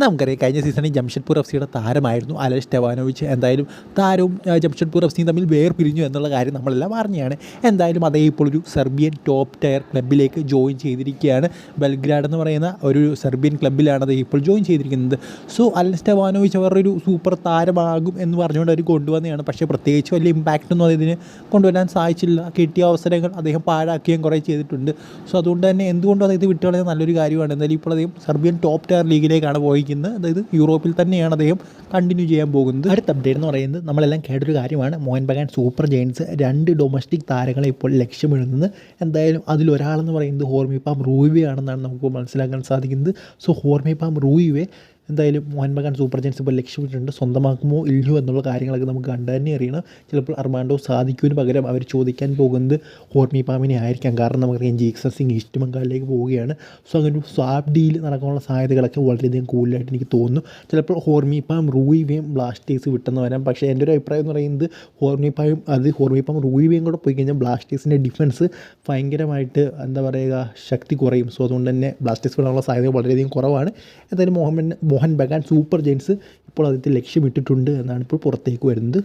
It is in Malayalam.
നമുക്കറിയാം കഴിഞ്ഞ സീസണിൽ ജംഷഡ്പൂർ എഫ് സിയുടെ താരമായിരുന്നു അലേഷ് ടെവാനോവിച്ച് എന്തായാലും താരവും ജംഷഡ്പൂർ എഫ് സിയും തമ്മിൽ വേർപിരിഞ്ഞു എന്നുള്ള കാര്യം നമ്മളെല്ലാം അറിഞ്ഞാണ്. എന്തായാലും അതേ ഇപ്പോൾ ഒരു സെർബിയൻ ടോപ്പ് ടയർ ക്ലബിലേക്ക് ജോയിൻ ചെയ്തിരിക്കുകയാണ്. ബെൽഗ്രാഡ് എന്ന് പറയുന്ന ഒരു സെർബിയൻ ക്ലബിലാണ് അത് ഇപ്പോൾ ജോയിൻ ചെയ്തിരിക്കുന്നത്. സോ അലേഷ് ടെവാനോവിച്ച് അവരുടെ ഒരു സൂപ്പർ താരമാകും എന്ന് പറഞ്ഞുകൊണ്ട് അവർ കൊണ്ടുവന്നതാണ്. പക്ഷേ പ്രത്യേകിച്ച് വലിയ ഇമ്പാക്റ്റ് ഒന്നും അതിന് കൊണ്ടുവരാൻ സാധിച്ചില്ല. കിട്ടിയ അവസരങ്ങൾ അദ്ദേഹം പാഴാക്കുകയും കുറേ ചെയ്തിട്ടുണ്ട്. സോ അതുകൊണ്ട് തന്നെ എന്തുകൊണ്ടും അദ്ദേഹത്തെ വിട്ടുകളയാൻ നല്ലൊരു കാര്യമാണ്. എന്തായാലും ഇപ്പോൾ അദ്ദേഹം സെർബിയൻ ടോപ്പ് ടയർ ലീഗിലേക്കാണ് പോയിരിക്കുന്നത് അതായത് യൂറോപ്പിൽ തന്നെയാണ് അദ്ദേഹം കണ്ടിന്യൂ ചെയ്യാൻ പോകുന്നത്. അടുത്ത അപ്ഡേറ്റ് എന്ന് പറയുന്നത് നമ്മളെല്ലാം കേട്ടൊരു കാര്യമാണ്. മോഹൻ ബഗാൻ സൂപ്പർ ജയൻസ് രണ്ട് ഡൊമസ്റ്റിക് താരങ്ങളെ ഇപ്പോൾ ലക്ഷ്യമിടുന്നത്. എന്തായാലും അതിലൊരാളെന്ന് പറയുന്നത് ഹോർമിപ്പാം റൂവി ആണെന്നാണ് നമുക്ക് മനസ്സിലാക്കാൻ സാധിക്കുന്നത്. സോ ഹോർമിപ്പാം റൂവെ എന്തായാലും മോഹൻ സൂപ്പർ ജെൻസ് ഇപ്പോൾ ലക്ഷ്യമിട്ടിട്ടുണ്ട്. സ്വന്തമാക്കുമോ ഇല്ലയോ എന്നുള്ള കാര്യങ്ങളൊക്കെ നമുക്ക് കണ്ടു തന്നെ അറിയണം. ചിലപ്പോൾ അർമാൻഡോ സാധിക്കുവിന് പകരം അവർ ചോദിക്കാൻ പോകുന്നത് ഹോർമി പാമിനെ ആയിരിക്കാം. കാരണം നമുക്കറിയാം ജീക്സർ സിംഗ് ഈസ്റ്റ് ബംഗാളിലേക്ക് പോവുകയാണ്. സോ അങ്ങനെ ഒരു സ്വാപ്പ് ഡീൽ നടക്കാനുള്ള സാധ്യതകളൊക്കെ വളരെയധികം കൂടുതലായിട്ട് എനിക്ക് തോന്നുന്നു. ചിലപ്പോൾ ഹോർമി പാം റൂയിവയും ബ്ലാസ്റ്റേഴ്സ് വിട്ടെന്ന് വരാം. പക്ഷേ എന്റെ ഒരു അഭിപ്രായം എന്ന് പറയുന്നത് ഹോർമി പായും അത് ഹോർമി പാം റൂയിവയും കൂടെ പോയി കഴിഞ്ഞാൽ ബ്ലാസ്റ്റേഴ്സിന്റെ ഡിഫൻസ് ഭയങ്കരമായിട്ട് എന്താ പറയുക ശക്തി കുറയും. സോ അതുകൊണ്ട് തന്നെ ബ്ലാസ്റ്റേഴ്സ് വിടാനുള്ള സാധ്യത വളരെയധികം കുറവാണ്. എന്തായാലും മോഹൻ മോഹൻ ബഗാൻ സൂപ്പർ ജെയിൻസ് ഇപ്പോൾ അതിന്റെ ലക്ഷ്യമിട്ടിട്ടുണ്ട് എന്നാണ് ഇപ്പോൾ പുറത്തേക്ക് വരുന്നത്.